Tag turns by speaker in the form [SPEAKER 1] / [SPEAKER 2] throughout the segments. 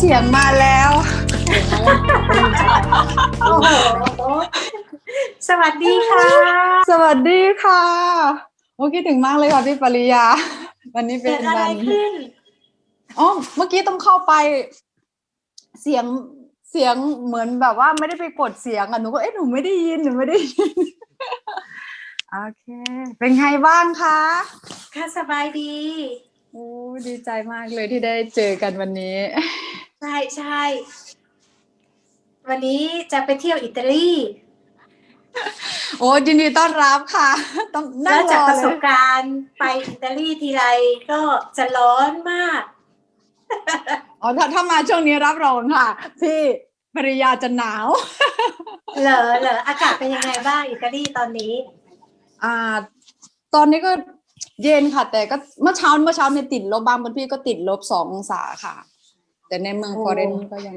[SPEAKER 1] เสียงมาแล้ว
[SPEAKER 2] โอ้โหสวัสดีค่ะ
[SPEAKER 1] สวัสดีค่ะโอ้คิดถึงมากเลยค่ะพี่ปริยา วันนี้เป็
[SPEAKER 2] เกิ
[SPEAKER 1] น
[SPEAKER 2] ดอะไร
[SPEAKER 1] วัน
[SPEAKER 2] ขึ้น
[SPEAKER 1] อ๋อเมื่อกี้ต้องเข้าไป เสียงเสียงเหมือนแบบว่าไม่ได้ไปกดเสียงอะหนูก็เอ๊ะหนูไม่ได้ยินหนูไม่ได้ยินโอเค เป็นไงบ้างคะ
[SPEAKER 2] ค่ะสบายดี
[SPEAKER 1] โอ้ดีใจมากเลยที่ได้เจอกันวันนี้
[SPEAKER 2] ใช่ใช่วันนี้จะไปเที่ยวอิตาลี
[SPEAKER 1] โอ้ยินดีต้อนรับค่ะต้องนั่
[SPEAKER 2] แล้
[SPEAKER 1] ง
[SPEAKER 2] ว
[SPEAKER 1] ร
[SPEAKER 2] จาก
[SPEAKER 1] อ
[SPEAKER 2] ประ
[SPEAKER 1] เล
[SPEAKER 2] ส
[SPEAKER 1] ย
[SPEAKER 2] บการณ์ไปอิตาลีทีไรก็จะร้อนมาก
[SPEAKER 1] อ๋อถ้าถ้ามาช่วงนี้รับรองค่ะ พี่ภริยาจะหนาว
[SPEAKER 2] เหรอเหรออากาศเป็นยังไงบ้างอิตาลีตอนนี้
[SPEAKER 1] อ่า ตอนนี้ก็ เย็นค่ะ แต่ก็เมื่อเช้าเมื่อเช้าเนี่ยติดลบบางพื้นที่ก็ติดลบสององศาค่ะ แต่ในเมือง
[SPEAKER 2] โอ้
[SPEAKER 1] ฟลอเรนซ์ก็ยัง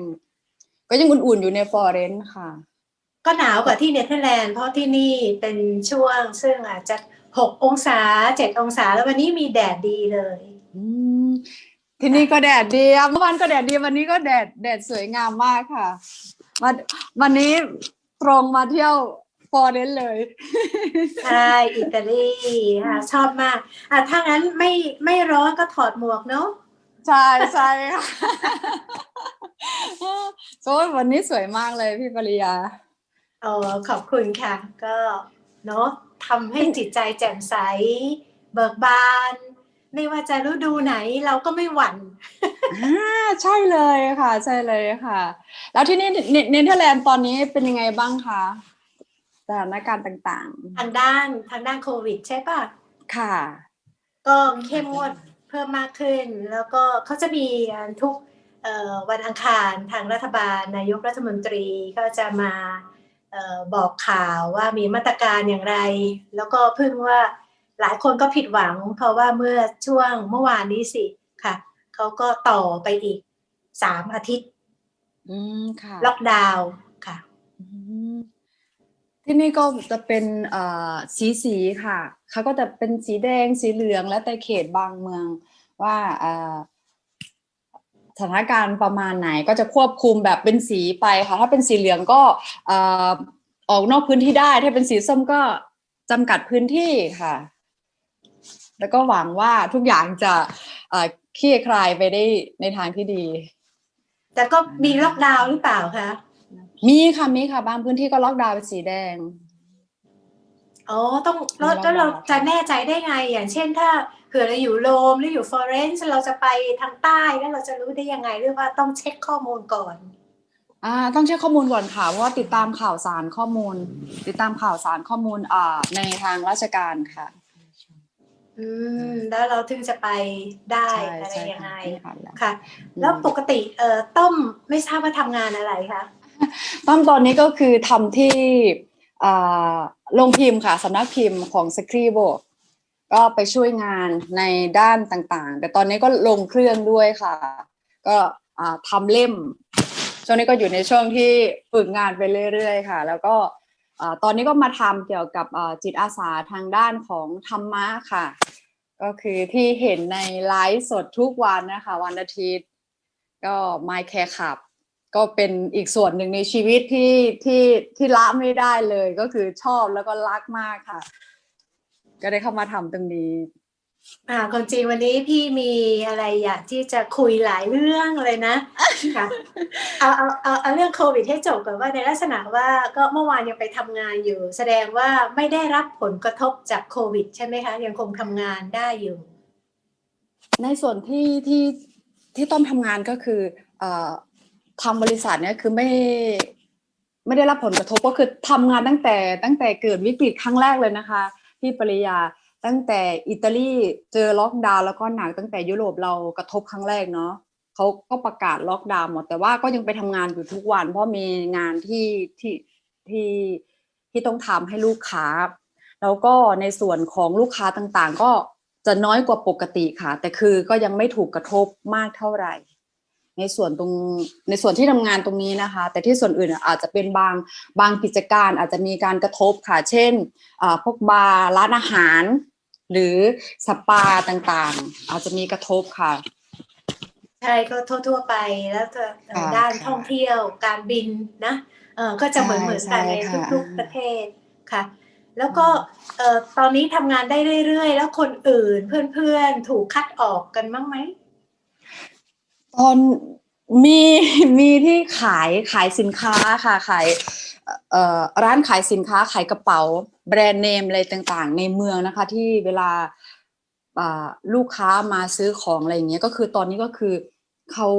[SPEAKER 1] ก็ยังอุ่นๆอยู่ในฟลอเรนซ์ค่ะ
[SPEAKER 2] ก็หนาวกว่าที่เนเธอร์แลนด์เพราะที่นี่เป็นช่วงซึ่งอาจจะหกองศาเจ็ดองศาแล้ววันนี้มีแดดดีเลย
[SPEAKER 1] อืมที่นี่ก็แดดดีอะเมื่อวานก็แดดดีวันนี้ก็แดดแดดสวยงามมากค่ะวันวันนี้ตรงมาเที่ยว ฟลอเรนซ์เลย
[SPEAKER 2] ใช่ อิตาลีค่ะชอบมาก อะถ้างั้นไม่ไม่ร้อนก็ถอดหมวกเนาะ
[SPEAKER 1] ใช่ใช่ค่ะโอ้ยวันนี้สวยมากเลยพี่ปริยา
[SPEAKER 2] เออขอบคุณค่ะ ก็เนาะทำให้จิตใจแจ่มใส เบิกบาน ไม่ว่าจะฤดูไหนเราก็ไม่หวั่น
[SPEAKER 1] อ่าใช่เลยค่ะ ใช่เลยค่ะ แล้วที่นี่เนเนเธอร์แลนด์ตอนนี้เป็นยังไงบ้างคะ สถานการณ์ต่าง
[SPEAKER 2] ทางด้านทางด้านโควิด ใช่ปะ
[SPEAKER 1] ๆค่ะ
[SPEAKER 2] ก็เข้มงวดเพิ่มมากขึ้น แล้วก็เขาจะมีทุกเอ่อวันอังคารทางรัฐบาลนายกรัฐมนตรีก็จะมาเอ่อบอกข่าวว่ามีมาตรการอย่างไร แล้วก็เพิ่งว่าหลายคนก็ผิดหวัง เพราะว่าเมื่อช่วงเมื่อวานนี้สิค่ะเขาก็ต่อไปอีกสามอาทิตย์
[SPEAKER 1] อืมค่ะ
[SPEAKER 2] ล็อกดาวน์ค่ะ
[SPEAKER 1] อืม ที่นี่ก็จะเป็นสีสีค่ะเขาก็จะเป็นสีแดงสีเหลืองแล้วแต่เขตบางเมืองว่าสถานการณ์ประมาณไหนก็จะควบคุมแบบเป็นสีไปค่ะ ถ้าเป็นสีเหลืองก็อออกนอกพื้นที่ได้ ถ้าเป็นสีส้มก็จำกัดพื้นที่ค่ะ แล้วก็หวังว่าทุกอย่างจะคลี่คลายไปได้ในทางที่ดี
[SPEAKER 2] แต่ก็มีล็อกดาวน์หรือเปล่าคะ
[SPEAKER 1] มีค่ะมีค่ะ บางพื้นที่ก็ล็อกดาวน์เป็นสีแดง
[SPEAKER 2] อ๋อต้องแล้ว
[SPEAKER 1] มีล็อก
[SPEAKER 2] แล้วเรา
[SPEAKER 1] ดาวน์
[SPEAKER 2] จะแน่ใจได้ไง อย่างเช่นถ้าเผื่อเราอยู่โรมหรืออยู่ฟลอเรนซ์เราจะไปทางใต้แล้วเราจะรู้ได้ยังไงหรือว่าต้องเช็คข้อมูลก่อน
[SPEAKER 1] อ่า ต้องเช็คข้อมูลก่อนค่ะเพราะว่าติดตามข่าวสารข้อมูล ติดตามข่าวสารข้อมูลอ่าในทางราชการค่ะ
[SPEAKER 2] อืม แล้วเราถึงจะไปได้
[SPEAKER 1] ใช่
[SPEAKER 2] อะไร
[SPEAKER 1] ใช่
[SPEAKER 2] ยัง
[SPEAKER 1] ค่ะ
[SPEAKER 2] ไง
[SPEAKER 1] ไม่ทันแล้ว
[SPEAKER 2] ค่ะ แล้วปกติเอ่อต้มไม่ทราบว่าทำงานอะไรคะ
[SPEAKER 1] ต้มตอนนี้ก็คือทำที่โรงพิมพ์ค่ะสำนักพิมพ์ของสครีโบก็ไปช่วยงานในด้านต่างๆ แต่ตอนนี้ก็ลงเครื่องด้วยค่ะ ก็ทำเล่ม ช่วงนี้ก็อยู่ในช่วงที่ฝึกงานไปเรื่อยๆ ค่ะ แล้วก็ตอนนี้ก็มาทำเกี่ยวกับจิตอาสาทางด้านของธรรมะค่ะ ก็คือที่เห็นในไลฟ์สดทุกวันนะคะ วันอาทิตย์ ก็ My Care Club ก็เป็นอีกส่วนหนึ่งในชีวิตที่ที่ที่ละไม่ได้เลยก็คือชอบแล้วก็รักมากค่ะ ก็ได้เข้ามาทำตรงนี้
[SPEAKER 2] อ่าความจริงวันนี้พี่มีอะไรอยากที่จะคุยหลายเรื่องเลยนะค่ะเอาเอาเอาเอาเรื่องโควิดให้จบก่อนว่าในลักษณะว่าก็เมื่อวานยังไปทำงานอยู่ แสดงว่าไม่ได้รับผลกระทบจากโควิด ใช่ไหมคะ ยังคงทำงานได้อยู่
[SPEAKER 1] ในส่วนที่ที่ที่ต้อมทำงานก็คือเอ่อ ทางบริษัทเนี่ยคือไม่ไม่ได้รับผลกระทบก็คือทำงานตั้งแต่ตั้งแต่เกิดวิกฤตครั้งแรกเลยนะคะ ที่ปริยาตั้งแต่อิตาลีเจอล็อกดาวน์แล้วก็หนักตั้งแต่ยุโรปเรากระทบครั้งแรกเนาะเขาก็ประกาศล็อกดาวน์หมดแต่ว่าก็ยังไปทำงานอยู่ทุกวัน เพราะมีงานที่ที่ที่ที่ต้องทำให้ลูกค้า แล้วก็ในส่วนของลูกค้าต่างๆ ก็จะน้อยกว่าปกติค่ะ แต่คือก็ยังไม่ถูกกระทบมากเท่าไหร่ ในส่วนตรงในส่วนที่ทำงานตรงนี้นะคะ แต่ที่ส่วนอื่นอาจจะเป็นบางบางกิจการอาจจะมีการกระทบค่ะ เช่นอ่าพวกบาร์ร้านอาหาร หรือสปาต่างๆ อาจจะมีกระทบค่ะ
[SPEAKER 2] ใช่ก็ทั่วๆไปแล้วก็เอ่อ
[SPEAKER 1] ค่ะ
[SPEAKER 2] ด้าน
[SPEAKER 1] ค่ะ
[SPEAKER 2] ท่องเที่ยวการบินนะเออก็จะเหมือน
[SPEAKER 1] ใช่
[SPEAKER 2] เหมือนกัน
[SPEAKER 1] ใช่
[SPEAKER 2] ใน
[SPEAKER 1] ค่ะ
[SPEAKER 2] ทุกๆประเทศค่ะ แล้วก็เอ่อตอนนี้ทำงานได้เรื่อยๆ แล้วคนอื่นเพื่อนๆ ถูกคัดออกกันบ้างไหม
[SPEAKER 1] ตอนมีมีที่ขายขายสินค้าค่ะขายเอ่อร้านขายสินค้าขายกระเป๋า แบรนด์เนมอะไรต่างๆ ในเมืองนะคะ ที่เวลาลูกค้ามาซื้อของอะไรอย่างเงี้ยก็คือตอนนี้ก็คือเขา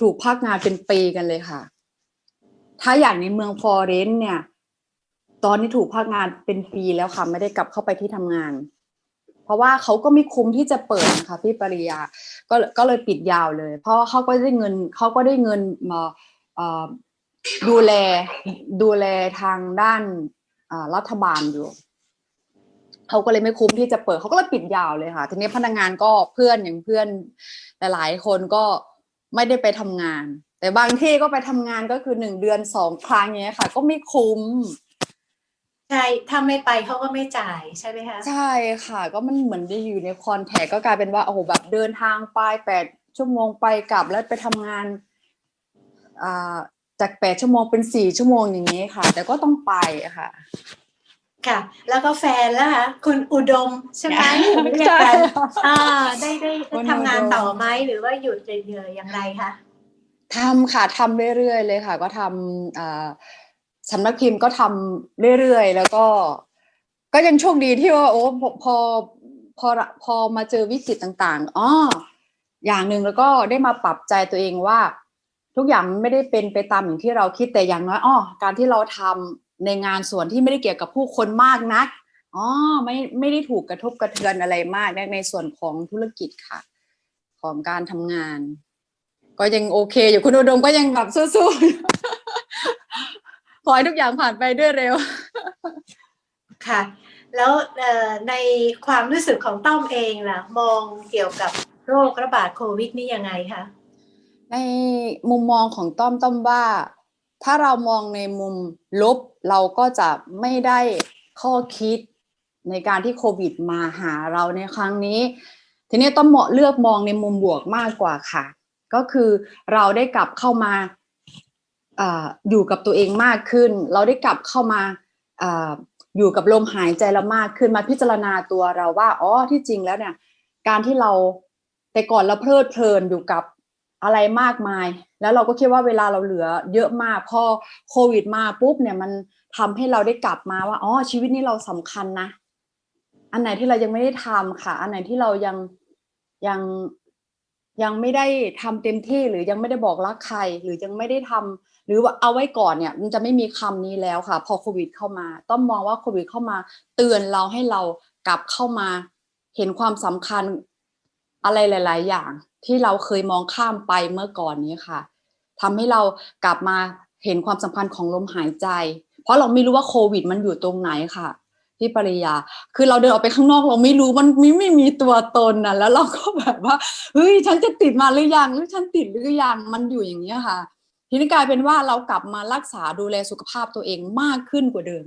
[SPEAKER 1] ถูกพักงานเป็นปีกันเลยค่ะ ถ้าอย่างในเมืองฟอเรนซ์เนี่ย ตอนนี้ถูกพักงานเป็นปีแล้วค่ะ ไม่ได้กลับเข้าไปที่ทำงาน เพราะว่าเขาก็ไม่คุ้มที่จะเปิดนะคะพี่ปริยาก็ก็เลยปิดยาวเลย เพราะเขาก็ได้เงินเขาก็ได้เงินมาดูแลดูแลทางด้านรัฐบาลอยู่เขาก็เลยไม่คุ้มที่จะเปิดเขาก็เลยปิดยาวเลยค่ะ ทีนี้พนักงานก็เพื่อนอย่างเพื่อนหลายๆคนก็ไม่ได้ไปทำงาน แต่บางที่ก็ไปทำงานก็คือหนึ่งเดือนสองครั้งอย่างเงี้ยค่ะ ก็ไม่คุ้ม
[SPEAKER 2] ใช่ถ้าไม่ไปเขาก็ไม่จ่ายใช่ไหมคะ
[SPEAKER 1] ใช่ค่ะ ก็มันเหมือนได้อยู่ในคอนแทคก็กลายเป็นว่าโอ้โหแบบเดินทางไปแปดชั่วโมงไปกลับแล้วไปทำงานอ่าจากแปดชั่วโมงเป็นสี่ชั่วโมงอย่างนี้ค่ะ แต่ก็ต้องไปอะค่ะ
[SPEAKER 2] ค่ะ แล้วก็แฟนแล้วคะคุณอุดมใช่ไหมเรียก
[SPEAKER 1] ใช่
[SPEAKER 2] กันอ่าได้ได้
[SPEAKER 1] คุณ
[SPEAKER 2] ได้ทำงาน
[SPEAKER 1] อุดม
[SPEAKER 2] ต่อไหมหรือว่าหยุดเรื่อยๆอย่างไรคะ
[SPEAKER 1] ทำค่ะทำเรื่อยๆเลยค่ะ ก็ทำอ่า สำนักพิมพ์ก็ทำเรื่อยๆ แล้วก็ ก็ยังโชคดีที่ว่าโอ้พอพอพอพอมาเจอวิกฤตต่างๆอ๋ออย่างหนึ่งแล้วก็ได้มาปรับใจตัวเองว่า ทุกอย่างไม่ได้เป็นไปตามอย่างที่เราคิดแต่อย่างน้อยอ๋อการที่เราทำในงานส่วนที่ไม่ได้เกี่ยวกับผู้คนมากนักอ๋อไม่ไม่ได้ถูกกระทบกระเทือนอะไรมากในในส่วนของธุรกิจค่ะ ของการทำงาน ก็ยังโอเค อยู่คุณอุดมก็ยังแบบสู้ๆ ขอให้ทุกอย่างผ่านไปด้วยเร็ว
[SPEAKER 2] ค่ะ แล้วเอ่อในความรู้สึกของต้อมเองล่ะ มองเกี่ยวกับโรคระบาดโควิดนี่ยังไงคะ
[SPEAKER 1] ในมุมมองของต้อมต้อมว่า ถ้าเรามองในมุมลบ เราก็จะไม่ได้ข้อคิดในการที่โควิดมาหาเราในครั้งนี้ ทีนี้ต้องเหมาะเลือกมองในมุมบวกมากกว่าค่ะ ก็คือเราได้กลับเข้ามา อยู่กับตัวเองมากขึ้น เราได้กลับเข้ามาอยู่กับลมหายใจเรามากขึ้นมาพิจารณาตัวเราว่าอ๋อที่จริงแล้วเนี่ย การที่เราแต่ก่อนเราเพลิดเพลินอยู่กับอะไรมากมาย แล้วเราก็คิดว่าเวลาเราเหลือเยอะมากพอโควิดมาปุ๊บเนี่ยมันทำให้เราได้กลับมาว่าอ๋อชีวิตนี้เราสำคัญนะ อันไหนที่เรายังไม่ได้ทำค่ะ อันไหนที่เรายังยัง ยังไม่ได้ทำเต็มที่หรือยังไม่ได้บอกรักใครหรือยังไม่ได้ทำหรือว่าเอาไว้ก่อนเนี่ยมันจะไม่มีคำนี้แล้วค่ะ พอโควิดเข้ามา ต้องมองว่าโควิดเข้ามา เตือนเราให้เรากลับเข้ามา เห็นความสำคัญอะไรหลาย ๆ อย่าง ที่เราเคยมองข้ามไปเมื่อก่อนนี้ค่ะทำให้เรากลับมาเห็นความสำคัญของลมหายใจ เพราะเราไม่รู้ว่าโควิด มันอยู่ตรงไหนค่ะ พี่ปริยา คือเราเดินออกไปข้างนอกเราไม่รู้มันไม่ไม่มีตัวตนนะแล้วเราก็แบบว่าเฮ้ยฉันจะติดมาหรือยังหรือฉันติดหรือยังมันอยู่อย่างนี้ยค่ะ ทีนี้กลายเป็นว่าเรากลับมารักษาดูแลสุขภาพตัวเองมากขึ้นกว่าเดิม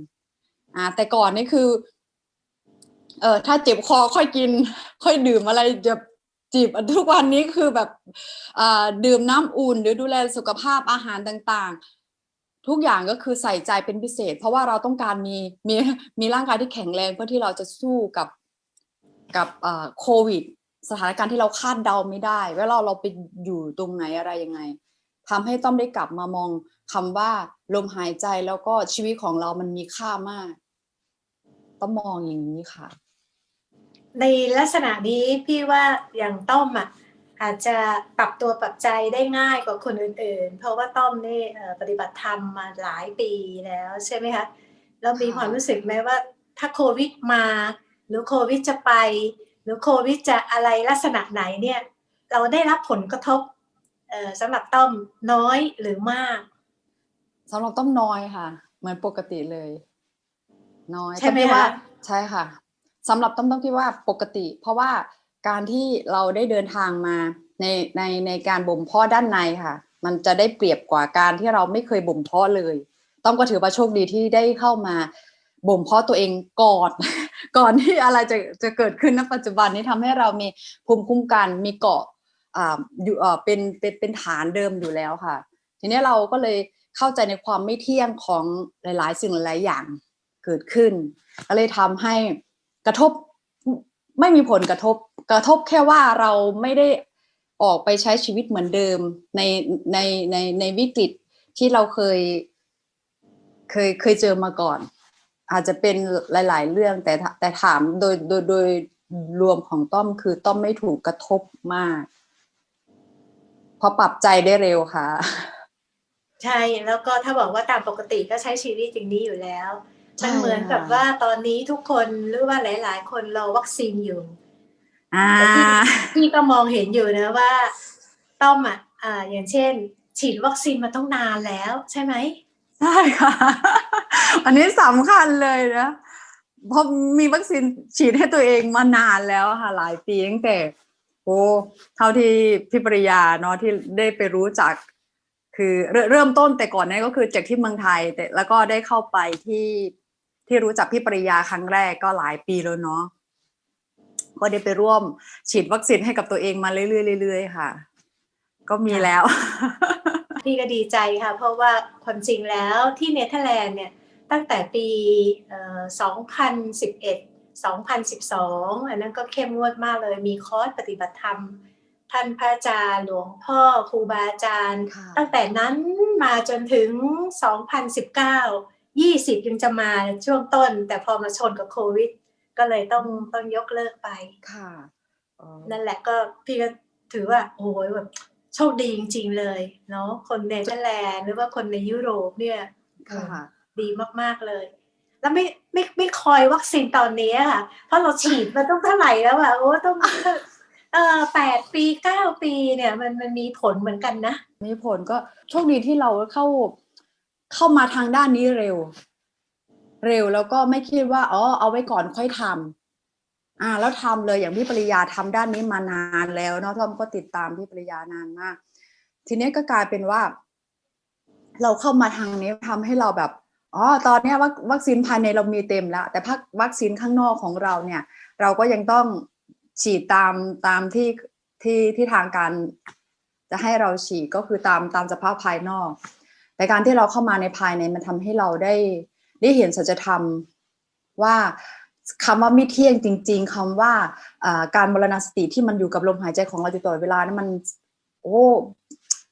[SPEAKER 1] อ่าแต่ก่อนนี่คือ เออถ้าเจ็บคอค่อยกิน ค่อยดื่มอะไรจะจีบทุกวันนี้คือแบบอ่าดื่มน้ำอุ่นหรือดูแลสุขภาพอาหารต่าง ๆ ทุกอย่างก็คือใส่ใจเป็นพิเศษ เพราะว่าเราต้องการมีมีมีร่างกายที่แข็งแรงเพื่อที่เราจะสู้กับกับอ่าโควิด สถานการณ์ที่เราคาดเดาไม่ได้ว่าเราเราไปอยู่ตรงไหนอะไรยังไงทำให้ต้องได้กลับมามองคำว่าลมหายใจแล้วก็ชีวิตของเรามันมีค่ามาก ต้องมองอย่างนี้ค่ะ
[SPEAKER 2] ในลักษณะนี้พี่ว่าอย่างต้อมอะ อาจจะปรับตัวปรับใจได้ง่ายกว่าคนอื่นๆ เพราะว่าต้อมนี่เอ่อปฏิบัติธรรมมาหลายปีแล้วใช่ไหมคะแล้วมี
[SPEAKER 1] ค่ะ
[SPEAKER 2] ความรู้สึกไหมว่า ถ้าโควิดมา หรือโควิดจะไป หรือโควิดจะอะไรลักษณะไหนเนี่ย เราได้รับผลกระทบเอ่อสำหรับต้อมน้อยหรือมาก
[SPEAKER 1] สำหรับต้อมน้อยค่ะ เหมือนปกติเลย น้อย
[SPEAKER 2] ใช่ไหม
[SPEAKER 1] ต้อคิดว่า
[SPEAKER 2] คะ
[SPEAKER 1] ใช่ค่ะสำหรับต้อมต้องคิดว่าปกติ เพราะว่า การที่เราได้เดินทางมาในในในการบ่มเพาะด้านในค่ะ มันจะได้เปรียบกว่าการที่เราไม่เคยบ่มเพาะเลย ต้อมก็ถือว่าโชคดีที่ได้เข้ามาบ่มเพาะตัวเองก่อนก่อนที่อะไรจะจะเกิดขึ้นณปัจจุบันนี้ทำให้เรามีภูมิคุ้มกันมีเกาะอ่าอยู่เอ่อเป็นเป็นเป็นฐานเดิมอยู่แล้วค่ะ ทีนี้เราก็เลยเข้าใจในความไม่เที่ยงของหลาย ๆ สิ่งหลายอย่างเกิดขึ้น ก็เลยทำให้กระทบไม่มีผลกระทบ กระทบแค่ว่าเราไม่ได้ออกไปใช้ชีวิตเหมือนเดิมในในในในวิกฤตที่เราเคยเคยเคยเจอมาก่อน อาจจะเป็นหลาย ๆ เรื่องแต่แต่ถามโดยโดยโดยรวมของต้อมคือต้อมไม่ถูกกระทบมาก เพราะปรับใจได้เร็วค่ะ
[SPEAKER 2] ใช่แล้วก็ถ้าบอกว่าตามปกติก็ใช้ชีวิตอย่างนี้อยู่แล้ว มันเหมือนกับว่าตอนนี้ทุกคนหรือว่าหลาย ๆ คนรอวัคซีนอยู่ พี่ก็มองเห็นอยู่นะว่าต้อมอะอ่าอย่างเช่น ฉีดวัคซีนมาต้องนานแล้วใช่ไหม
[SPEAKER 1] ใช่ค่ะ อันนี้สำคัญเลยนะเพราะมีวัคซีนฉีดให้ตัวเองมานานแล้วค่ะหลายปีตั้งแต่โอ้เท่าที่พี่ปริยาเนาะที่ได้ไปรู้จัก คือเริ่มเริ่มต้นแต่ก่อนนั้นก็คือจากที่เมืองไทยแต่แล้วก็ได้เข้าไปที่ที่รู้จักพี่ปริยาครั้งแรกก็หลายปีแล้วเนาะ ก็ได้ไปร่วมฉีดวัคซีนให้กับตัวเองมาเรื่อยๆเรื่อยๆค่ะ ก็มีแล้ว
[SPEAKER 2] พี่ก็ดีใจค่ะ เพราะว่าความจริงแล้วที่เนเธอร์แลนด์เนี่ยตั้งแต่ปีเอ่อ2011 2012 อันนั้นก็เข้มงวดมากเลย มีคอร์สปฏิบัติธรรม ท่านพระอาจารย์หลวงพ่อครูบาอาจารย์
[SPEAKER 1] ค่ะ
[SPEAKER 2] ตั้งแต่นั้นมาจนถึง 2019 20 ยังจะมาช่วงต้น แต่พอมาชนกับโควิด ก็เลยต้องต้องยกเลิกไป
[SPEAKER 1] ค่ะอ๋อ
[SPEAKER 2] นั่นแหละก็พี่ก็ถือว่าโอ้โหแบบโชคดีจริง ๆ เลยเนาะคนเนเธอร์แลนด์หรือว่าคนในยุโรปเนี่ย
[SPEAKER 1] ค่ะ
[SPEAKER 2] ดีมากๆเลย แล้วไม่ไม่ไม่คอยวัคซีนตอนนี้ค่ะ เพราะเราฉีดมาต้องเท่าไหร่แล้วอะโอ้ต้องเออแปดปีเก้าปีเนี่ยมันมันมีผลเหมือนกันนะ
[SPEAKER 1] มีผลก็โชคดีที่เราเข้าเข้ามาทางด้านนี้เร็ว เร็วแล้วก็ไม่คิดว่าอ๋อเอาไว้ก่อนค่อยทำอ่า แล้วทำเลยอย่างพี่ปริยาทำด้านนี้มานานแล้วเนาะทอมก็ติดตามพี่ปริยานานมาก ทีนี้ก็กลายเป็นว่า เราเข้ามาทางนี้ทำให้เราแบบอ๋อตอนนี้วัควัคซีนภายในเรามีเต็มแล้ว แต่พักวัคซีนข้างนอกของเราเนี่ย เราก็ยังต้องฉีดตามตามที่ที่ที่ทางการจะให้เราฉีดก็คือตามตามสภาพภายนอก แต่การที่เราเข้ามาในภายในมันทำให้เราได้ ได้เห็นสัจธรรมว่าคำว่าไม่เที่ยงจริง ๆคำว่าอ่าการมรณสติที่มันอยู่กับลมหายใจของเราอยู่ตลอดเวลานั้นมันโอ้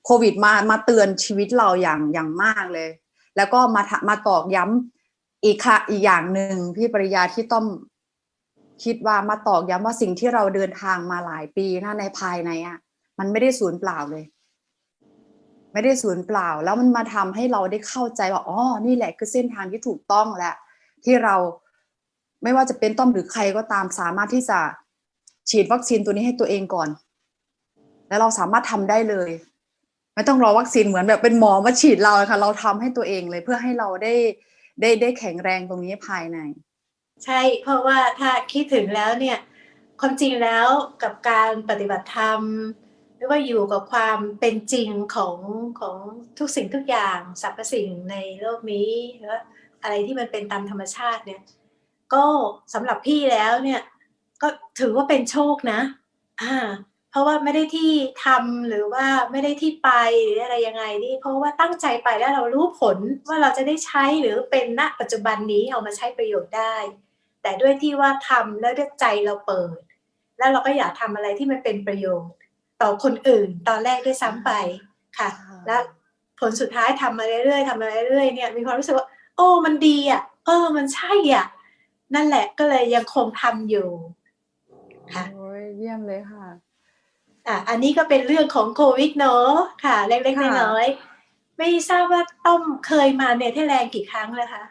[SPEAKER 1] โควิดมามาเตือนชีวิตเราอย่างอย่างมากเลย แล้วก็มามาตอกย้ำอีกค่ะอีกอย่างหนึ่งพี่ปริยาที่ต้องคิดว่ามาตอกย้ำว่าสิ่งที่เราเดินทางมาหลายปีนะในภายในอะ มันไม่ได้สูญเปล่าเลย ไม่ได้สูญเปล่า แล้วมันมาทำให้เราได้เข้าใจว่าอ๋อนี่แหละคือเส้นทางที่ถูกต้องแหละ ที่เราไม่ว่าจะเป็นต้อมหรือใครก็ตามสามารถที่จะฉีดวัคซีนตัวนี้ให้ตัวเองก่อน แล้วเราสามารถทำได้เลย ไม่ต้องรอวัคซีนเหมือนแบบเป็นหมอมาฉีดเราค่ะ เราทำให้ตัวเองเลยเพื่อให้เราได้ได้ได้แข็งแรงตรงนี้ภายใน
[SPEAKER 2] ใช่เพราะว่าถ้าคิดถึงแล้วเนี่ย ความจริงแล้วกับการปฏิบัติธรรม หรือว่าอยู่กับความเป็นจริงของของทุกสิ่งทุกอย่างสรรพสิ่งในโลกนี้หรือว่าอะไรที่มันเป็นตามธรรมชาติเนี่ยก็สำหรับพี่แล้วเนี่ยก็ถือว่าเป็นโชคนะอ่าเพราะว่าไม่ได้ที่ทำหรือว่าไม่ได้ที่ไปหรืออะไรยังไงนี่เพราะว่าตั้งใจไปแล้วเรารู้ผลว่าเราจะได้ใช้หรือเป็นณปัจจุบันนี้เอามาใช้ประโยชน์ได้ แต่ด้วยที่ว่าทำแล้วด้วยใจเราเปิด แล้วเราก็อยากทำอะไรที่มันเป็นประโยชน์ ต่อคนอื่นตอนแรกด้วยซ้ำไปค่ะ แล้วผลสุดท้ายทำมาเรื่อยๆทำมาเรื่อยๆเนี่ยมีความรู้สึกว่า โอ้มันดีอะเออมันใช่อะนั่นแหละก็เลยยังคงทำอยู่ค่ะ
[SPEAKER 1] โอ้ยเยี่ยมเลยค่ะ
[SPEAKER 2] อะอันนี้ก็เป็นเรื่องของโควิดเนอะค่ะ เล็ก
[SPEAKER 1] ค่ะ
[SPEAKER 2] ๆน้อยๆไม่ทราบว่าต้อมเคยมาเนเธอร์แลนด์กี่ครั้งแล้วคะ